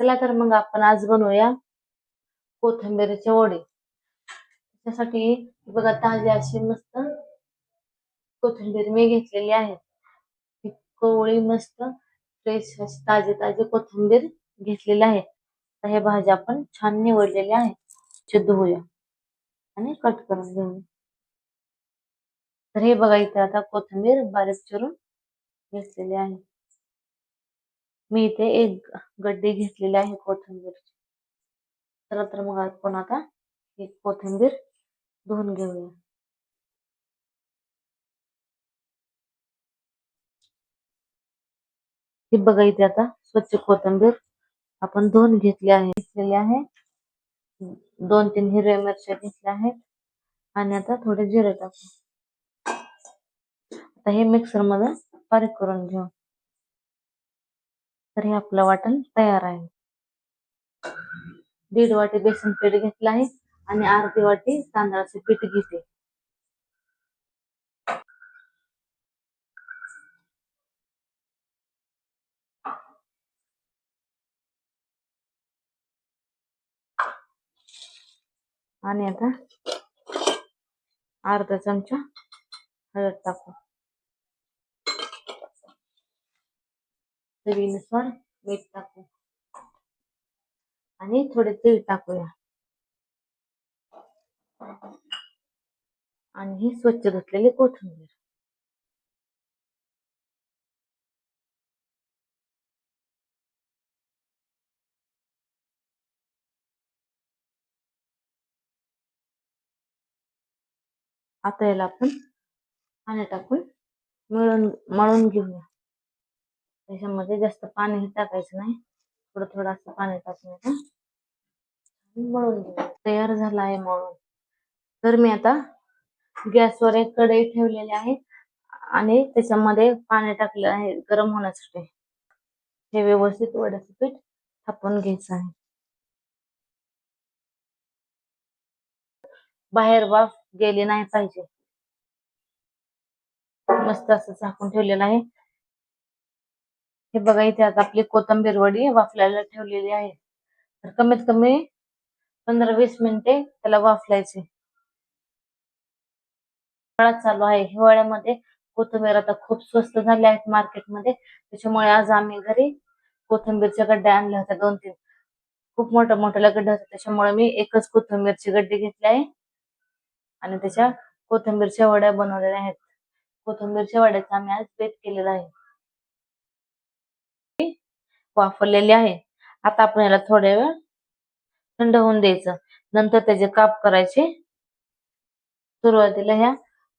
चला तर मग आपण आज बनवूया कोथिंबीरचे वडे. त्यासाठी बघा ताजे अशी मस्त कोथिंबीर मी घेतलेली आहे. कोवळी मस्त फ्रेश अशी ताजे ताजे कोथिंबीर घेतलेली आहे. आता हे भाज्या आपण छान निवडलेल्या आहे. ते धुवूया आणि कट करून घेऊया. तर हे बघा इथे आता कोथिंबीर बारीक चिरून घेतलेली आहे. मी इथे एक गड्डी घेतलेली आहे कोथिंबीर. चला तर मग आपण आता एक कोथिंबीर धुवून घेऊया. ही बघा इथे आता स्वच्छ कोथिंबीर आपण धुवून घेतली आहे. घेतलेली आहे. दोन तीन हिरव्या मिरच्या घेतल्या आहेत. आणि आता थोडे जिरे टाकू. आता हे मिक्सरमध्ये बारीक करून घेऊ. तर हे आपलं वाटण तयार आहे. दीड वाटी बेसन पीठ घेतलं आहे आणि अर्धी वाटी तांदळाचे पीठ घेते. आणि आता अर्धा चमचा हळद टाकू. चवीनुसार मीठ टाकू. आणि थोडे तेल टाकूया. आणि ही स्वच्छ धुतलेली कोथिंबीर. आता याला आपण पाणी टाकून मळून मळून घेऊया. त्याच्यामध्ये जास्त पाणी टाकायचं नाही. थोडं थोडं असं पाणी टाकून मळून तयार झाला आहे मळून. तर मी आता गॅसवर एक कढई ठेवलेली आहे. आणि त्याच्यामध्ये पाणी टाकलं आहे गरम होण्यासाठी. हे व्यवस्थित वड्याचं पीठ थापून घ्यायचं आहे. बाहेर वाफ गेली नाही पाहिजे. मस्त असं झाकून ठेवलेलं आहे. हे बघा इथे आता आपली कोथंबीर वडी वाफलायला ठेवलेली आहे. तर कमीत कमी पंधरा वीस मिनिटे त्याला वाफलायचे. हिवाळा चालू आहे. हिवाळ्यामध्ये कोथिंबीर आता खूप स्वस्त झाल्या आहेत मार्केटमध्ये. त्याच्यामुळे आज आम्ही घरी कोथिंबीरच्या गड्ड्या आणल्या होत्या दोन तीन. खूप मोठ्या मोठ्या गड्ड्या होत्या. त्याच्यामुळे मी एकच कोथंबीरची गड्डी घेतली आहे. आणि त्याच्या कोथिंबीरच्या वड्या बनवलेल्या आहेत. कोथिंबीरच्या वड्याचा आम्ही आज बेत केलेला आहे. वाफरलेली आहे. आता आपण याला थोड्या वेळ थंड होऊन द्यायचं. नंतर त्याचे काप करायचे. सुरुवातीला ह्या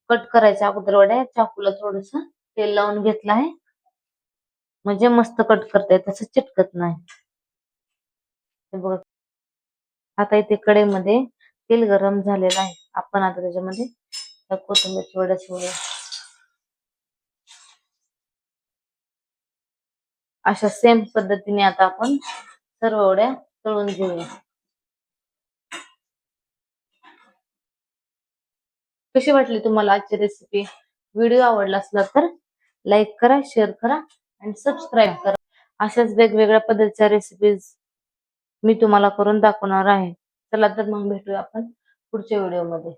कट करायच्या अगोदर वड्या चाकूला थोडस तेल लावून घेतलं आहे. म्हणजे मस्त कट करता येत तसं चिटकत नाही. बघा. आता इथे कडेमध्ये तेल गरम झालेलं आहे. आपण आता त्याच्यामध्ये कोथिंबीर वड्या सोडूया अशा सेम पद्धतीने आता आपण सर्व वड्या तळून घेऊया. कशी वाटली तुम्हाला आजची रेसिपी व्हिडिओ आवडला असला तर लाईक करा शेअर करा आणि सबस्क्राईब करा. अशाच वेगवेगळ्या पद्धतीच्या रेसिपीज मी तुम्हाला करून दाखवणार आहे. चला तर मग भेटूया आपण पुढच्या व्हिडिओमध्ये.